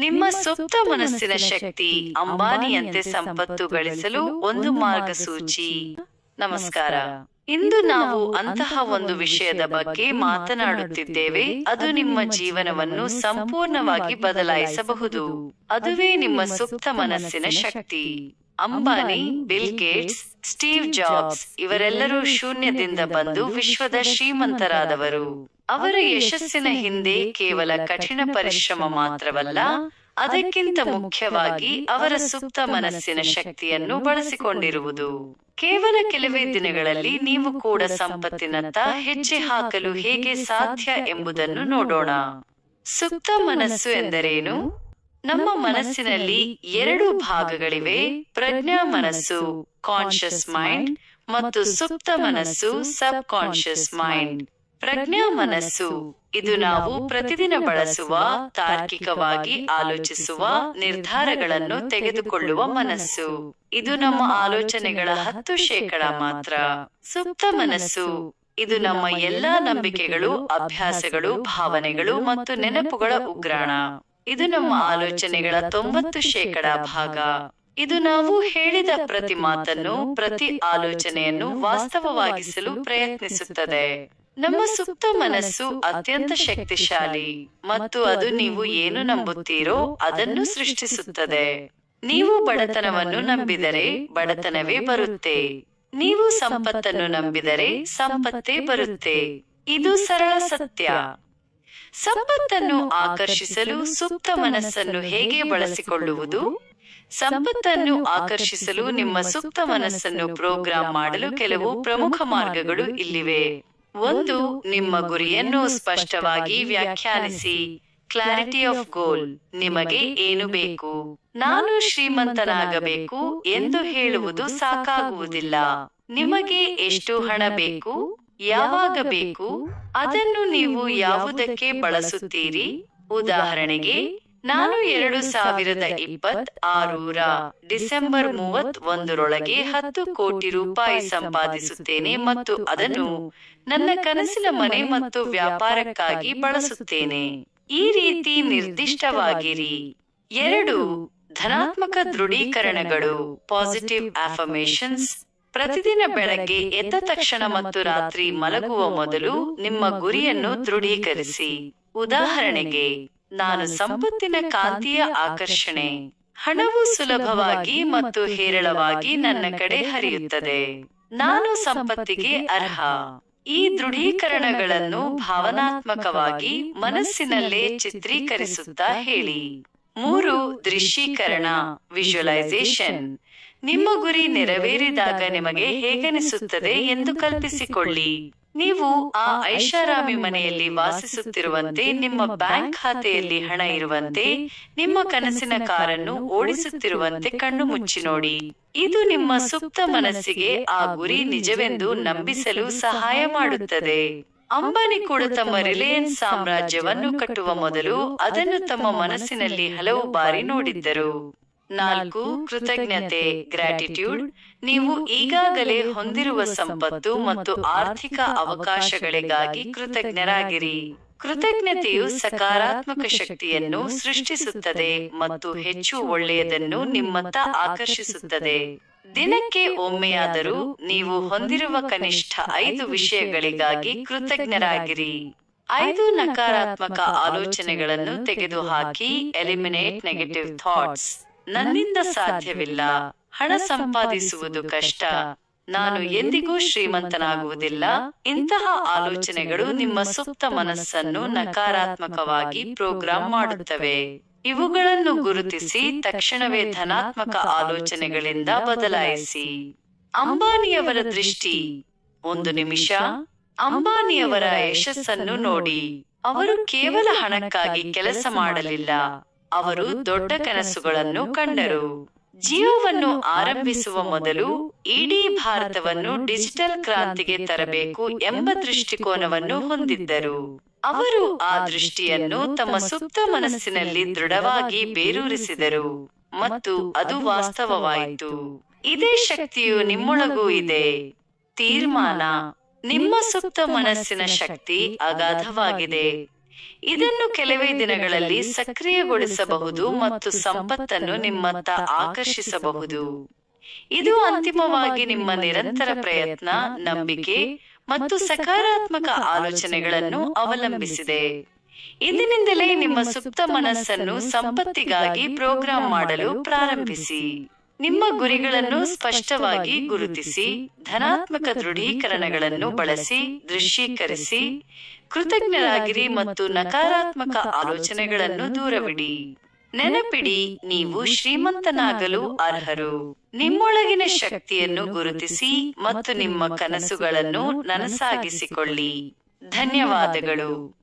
ನಿಮ್ಮ ಸುಪ್ತ ಮನಸ್ಸಿನ ಶಕ್ತಿ ಅಂಬಾನಿಯಂತೆ ಸಂಪತ್ತು ಗಳಿಸಲು ಒಂದು ಮಾರ್ಗಸೂಚಿ. ನಮಸ್ಕಾರ. ಇಂದು ನಾವು ಅಂತಹ ಒಂದು ವಿಷಯದ ಬಗ್ಗೆ ಮಾತನಾಡುತ್ತಿದ್ದೇವೆ. ಅದು ನಿಮ್ಮ ಜೀವನವನ್ನು ಸಂಪೂರ್ಣವಾಗಿ ಬದಲಾಯಿಸಬಹುದು. ಅದುವೇ ನಿಮ್ಮ ಸುಪ್ತ ಮನಸ್ಸಿನ ಶಕ್ತಿ. Ambani Bill Gates Steve Jobs ಇವರೆಲ್ಲರೂ ಶೂನ್ಯದಿಂದ ಬಂದು ವಿಶ್ವದ ಶ್ರೀಮಂತರಾದವರು. ಅವರ ಯಶಸ್ಸಿನ ಹಿಂದೆ ಕೇವಲ ಕಠಿಣ ಪರಿಶ್ರಮ ಮಾತ್ರವಲ್ಲ ಅದಕ್ಕಿಂತ ಮುಖ್ಯವಾಗಿ ಅವರ ಸುಪ್ತ ಮನಸ್ಸಿನ ಶಕ್ತಿಯನ್ನು ಬಳಸಿಕೊಂಡಿರುವುದು. ಕೇವಲ ಕೆಲವೇ ದಿನಗಳಲ್ಲಿ ನೀವು ಕೂಡ ಸಂಪತ್ತಿನತ್ತ ಹೆಜ್ಜೆ ಹಾಕಲು ಹೇಗೆ ಸಾಧ್ಯ ಎಂಬುದನ್ನು ನೋಡೋಣ. ಸುಪ್ತ ಮನಸ್ಸು ಎಂದರೇನು? ನಮ್ಮ ಮನಸ್ಸಿನಲ್ಲಿ ಎರಡು ಭಾಗಗಳಿವೆ. ಪ್ರಜ್ಞಾ ಮನಸ್ಸು ಕಾನ್ಶಿಯಸ್ ಮೈಂಡ್ ಮತ್ತು ಸುಪ್ತ ಮನಸ್ಸು ಸಬ್ ಕಾನ್ಶಿಯಸ್ ಮೈಂಡ್. ಪ್ರಜ್ಞಾ ಮನಸ್ಸು. ಇದು ನಾವು ಪ್ರತಿದಿನ ಬಳಸುವ ತಾರ್ಕಿಕವಾಗಿ ಆಲೋಚಿಸುವ ನಿರ್ಧಾರಗಳನ್ನು ತೆಗೆದುಕೊಳ್ಳುವ ಮನಸ್ಸು. ಇದು ನಮ್ಮ ಆಲೋಚನೆಗಳ ಹತ್ತು ಶೇಕಡ ಮಾತ್ರ. ಸುಪ್ತ ಮನಸ್ಸು. ಇದು ನಮ್ಮ ಎಲ್ಲಾ ನಂಬಿಕೆಗಳು ಅಭ್ಯಾಸಗಳು ಭಾವನೆಗಳು ಮತ್ತು ನೆನಪುಗಳ ಉಗ್ರಾಣ. ಇದು ನಮ್ಮ ಆಲೋಚನೆಗಳ ತೊಂಬತ್ತು ಶೇಕಡ ಭಾಗ. ಇದು ನಾವು ಹೇಳಿದ ಪ್ರತಿ ಮಾತನ್ನು ಪ್ರತಿ ಆಲೋಚನೆಯನ್ನು ವಾಸ್ತವವಾಗಿಸಲು ಪ್ರಯತ್ನಿಸುತ್ತದೆ. ನಮ್ಮ ಸುಪ್ತ ಮನಸ್ಸು ಅತ್ಯಂತ ಶಕ್ತಿಶಾಲಿ ಮತ್ತು ಅದು ನೀವು ಏನು ನಂಬುತ್ತೀರೋ ಅದನ್ನು ಸೃಷ್ಟಿಸುತ್ತದೆ. ನೀವು ಬಡತನವನ್ನು ನಂಬಿದರೆ ಬಡತನವೇ ಬರುತ್ತೆ. ನೀವು ಸಂಪತ್ತನ್ನು ನಂಬಿದರೆ ಸಂಪತ್ತೇ ಬರುತ್ತೆ. ಇದು ಸರಳ ಸತ್ಯ. ಸಂಪತ್ತನ್ನು ಆಕರ್ಷಿಸಲು ಸುಪ್ತ ಮನಸ್ಸನ್ನು ಹೇಗೆ ಬಳಸಿಕೊಳ್ಳುವುದು? ಸಂಪತ್ತನ್ನು ಆಕರ್ಷಿಸಲು ನಿಮ್ಮ ಸುಪ್ತ ಮನಸ್ಸನ್ನು ಪ್ರೋಗ್ರಾಂ ಮಾಡಲು ಕೆಲವು ಪ್ರಮುಖ ಮಾರ್ಗಗಳು ಇಲ್ಲಿವೆ. ಒಂದು ನಿಮ್ಮ ಗುರಿಯನ್ನು ಸ್ಪಷ್ಟವಾಗಿ ವ್ಯಾಖ್ಯಾನಿಸಿ. ಕ್ಲಾರಿಟಿ ಆಫ್ ಗೋಲ್ ನಿಮಗೆ ಏನು ಬೇಕು? ನಾನು ಶ್ರೀಮಂತನಾಗಬೇಕು ಎಂದು ಹೇಳುವುದು ಸಾಕಾಗುವುದಿಲ್ಲ. ನಿಮಗೆ ಎಷ್ಟು ಹಣ ಬೇಕು? ಯಾವಾಗ ಬೇಕು? ಅದನ್ನು ನೀವು ಯಾವುದಕ್ಕೆ ಬಳಸುತ್ತೀರಿ? ಉದಾಹರಣೆಗೆ ನಾನು ಎರಡು ಸಾವಿರದ ಇಪ್ಪತ್ ಆರೂರ ಡಿಸೆಂಬರ್ ಮೂವತ್ ಒಂದರೊಳಗೆ ಹತ್ತು ಕೋಟಿ ರೂಪಾಯಿ ಸಂಪಾದಿಸುತ್ತೇನೆ ಮತ್ತು ಅದನ್ನು ನನ್ನ ಕನಸಿನ ಮನೆ ಮತ್ತು ವ್ಯಾಪಾರಕ್ಕಾಗಿ ಬಳಸುತ್ತೇನೆ. ಈ ರೀತಿ ನಿರ್ದಿಷ್ಟವಾಗಿರಿ. ಎರಡು ಧನಾತ್ಮಕ ದೃಢೀಕರಣಗಳು ಪಾಸಿಟಿವ್ ಅಫರ್ಮೇಶನ್ಸ್ ಪ್ರತಿದಿನ ಬೆಳಗ್ಗೆ ಎದ್ದ ತಕ್ಷಣ ಮತ್ತು ರಾತ್ರಿ ಮಲಗುವ ಮೊದಲು ನಿಮ್ಮ ಗುರಿಯನ್ನು ದೃಢೀಕರಿಸಿ. ಉದಾಹರಣೆಗೆ ನಾನು ಸಂಪತ್ತಿನ ಕಾಂತಿಯ ಆಕರ್ಷಣೆ. ಹಣವು ಸುಲಭವಾಗಿ ಮತ್ತು ಹೇರಳವಾಗಿ ನನ್ನ ಕಡೆ ಹರಿಯುತ್ತದೆ. ನಾನು ಸಂಪತ್ತಿಗೆ ಅರ್ಹ. ಈ ದೃಢೀಕರಣಗಳನ್ನು ಭಾವನಾತ್ಮಕವಾಗಿ ಮನಸ್ಸಿನಲ್ಲೇ ಚಿತ್ರೀಕರಿಸುತ್ತಾ ಹೇಳಿ. ಮೂರು ದೃಶ್ಯೀಕರಣ. ವಿಜುವಲೈಸೇಷನ್. ನಿಮ್ಮ ಗುರಿ ನೆರವೇರಿದಾಗ ನಿಮಗೆ ಹೇಗನಿಸುತ್ತದೆ ಎಂದು ಕಲ್ಪಿಸಿಕೊಳ್ಳಿ. ನೀವು ಆ ಐಷಾರಾಮಿ ಮನೆಯಲ್ಲಿ ವಾಸಿಸುತ್ತಿರುವಂತೆ ನಿಮ್ಮ ಬ್ಯಾಂಕ್ ಖಾತೆಯಲ್ಲಿ ಹಣ ಇರುವಂತೆ ನಿಮ್ಮ ಕನಸಿನ ಕಾರನ್ನು ಓಡಿಸುತ್ತಿರುವಂತೆ ಕಣ್ಣು ಮುಚ್ಚಿ ನೋಡಿ. ಇದು ನಿಮ್ಮ ಸುಪ್ತ ಮನಸ್ಸಿಗೆ ಆ ಗುರಿ ನಿಜವೆಂದು ನಂಬಿಸಲು ಸಹಾಯ ಮಾಡುತ್ತದೆ. ಅಂಬಾನಿ ಕೂಡ ತಮ್ಮ ರಿಲಯನ್ಸ್ ಸಾಮ್ರಾಜ್ಯವನ್ನು ಕಟ್ಟುವ ಮೊದಲು ಅದನ್ನು ತಮ್ಮ ಮನಸ್ಸಿನಲ್ಲಿ ಹಲವು ಬಾರಿ ನೋಡಿದ್ದರು. ನಾಲ್ಕು ಕೃತಜ್ಞತೆ ಗ್ರಾಟಿಟ್ಯೂಡ್. ನೀವು ಈಗಾಗಲೇ ಹೊಂದಿರುವ ಸಂಪತ್ತು ಮತ್ತು ಆರ್ಥಿಕ ಅವಕಾಶಗಳಿಗಾಗಿ ಕೃತಜ್ಞರಾಗಿರಿ. ಕೃತಜ್ಞತೆಯು ಸಕಾರಾತ್ಮಕ ಶಕ್ತಿಯನ್ನು ಸೃಷ್ಟಿಸುತ್ತದೆ ಮತ್ತು ಹೆಚ್ಚು ಒಳ್ಳೆಯದನ್ನು ನಿಮ್ಮತ್ತ ಆಕರ್ಷಿಸುತ್ತದೆ. ದಿನಕ್ಕೆ ಒಮ್ಮೆಯಾದರೂ ನೀವು ಹೊಂದಿರುವ ಕನಿಷ್ಠ ಐದು ವಿಷಯಗಳಿಗಾಗಿ ಕೃತಜ್ಞರಾಗಿರಿ. ಐದು ನಕಾರಾತ್ಮಕ ಆಲೋಚನೆಗಳನ್ನು ತೆಗೆದುಹಾಕಿ ಎಲಿಮಿನೇಟ್ ನೆಗೆಟಿವ್ ಥಾಟ್ಸ್ ನನ್ನಿಂದ ಸಾಧ್ಯವಿಲ್ಲ. ಹಣ ಸಂಪಾದಿಸುವುದು ಕಷ್ಟ. ನಾನು ಎಂದಿಗೂ ಶ್ರೀಮಂತನಾಗುವುದಿಲ್ಲ. ಇಂತಹ ಆಲೋಚನೆಗಳು ನಿಮ್ಮ ಸುಪ್ತ ಮನಸ್ಸನ್ನು ನಕಾರಾತ್ಮಕವಾಗಿ ಪ್ರೋಗ್ರಾಂ ಮಾಡುತ್ತವೆ. ಇವುಗಳನ್ನು ಗುರುತಿಸಿ ತಕ್ಷಣವೇ ಧನಾತ್ಮಕ ಆಲೋಚನೆಗಳಿಂದ ಬದಲಾಯಿಸಿ. ಅಂಬಾನಿಯವರ ದೃಷ್ಟಿ. ಒಂದು ನಿಮಿಷ. ಅಂಬಾನಿಯವರ ಯಶಸ್ಸನ್ನು ನೋಡಿ. ಅವರು ಕೇವಲ ಹಣಕ್ಕಾಗಿ ಕೆಲಸ ಮಾಡಲಿಲ್ಲ. ಅವರು ದೊಡ್ಡ ಕನಸುಗಳನ್ನು ಕಂಡರು. ಜಿಯೋವನ್ನು ಆರಂಭಿಸುವ ಮೊದಲು ಇಡೀ ಭಾರತವನ್ನು ಡಿಜಿಟಲ್ ಕ್ರಾಂತಿಗೆ ತರಬೇಕು ಎಂಬ ದೃಷ್ಟಿಕೋನವನ್ನು ಹೊಂದಿದ್ದರು. ಅವರು ಆ ದೃಷ್ಟಿಯನ್ನು ತಮ್ಮ ಸುಪ್ತ ಮನಸ್ಸಿನಲ್ಲಿ ದೃಢವಾಗಿ ಬೇರೂರಿಸಿದರು. ಮತ್ತು ಅದು ವಾಸ್ತವವಾಯಿತು. ಇದೇ ಶಕ್ತಿಯು ನಿಮ್ಮೊಳಗೂ ಇದೆ. ತೀರ್ಮಾನ ನಿಮ್ಮ ಸುಪ್ತ ಮನಸ್ಸಿನ ಶಕ್ತಿ ಅಗಾಧವಾಗಿದೆ. ಇದನ್ನು ಕೆಲವೇ ದಿನಗಳಲ್ಲಿ ಸಕ್ರಿಯಗೊಳಿಸಬಹುದು ಮತ್ತು ಸಂಪತ್ತನ್ನು ನಿಮ್ಮತ್ತ ಆಕರ್ಷಿಸಬಹುದು. ಇದು ಅಂತಿಮವಾಗಿ ನಿಮ್ಮ ನಿರಂತರ ಪ್ರಯತ್ನ ನಂಬಿಕೆ ಮತ್ತು ಸಕಾರಾತ್ಮಕ ಆಲೋಚನೆಗಳನ್ನು ಅವಲಂಬಿಸಿದೆ. ಇಂದಿನಿಂದಲೇ ನಿಮ್ಮ ಸುಪ್ತ ಮನಸ್ಸನ್ನು ಸಂಪತ್ತಿಗಾಗಿ ಪ್ರೋಗ್ರಾಂ ಮಾಡಲು ಪ್ರಾರಂಭಿಸಿ. ನಿಮ್ಮ ಗುರಿಗಳನ್ನು ಸ್ಪಷ್ಟವಾಗಿ ಗುರುತಿಸಿ ಧನಾತ್ಮಕ ದೃಢೀಕರಣಗಳನ್ನು ಬಳಸಿ ದೃಶ್ಯೀಕರಿಸಿ ಕೃತಜ್ಞರಾಗಿರಿ ಮತ್ತು ನಕಾರಾತ್ಮಕ ಆಲೋಚನೆಗಳನ್ನು ದೂರವಿಡಿ. ನೆನಪಿಡಿ ನೀವು ಶ್ರೀಮಂತನಾಗಲು ಅರ್ಹರು. ನಿಮ್ಮೊಳಗಿನ ಶಕ್ತಿಯನ್ನು ಗುರುತಿಸಿ ಮತ್ತು ನಿಮ್ಮ ಕನಸುಗಳನ್ನು ನನಸಾಗಿಸಿಕೊಳ್ಳಿ. ಧನ್ಯವಾದಗಳು.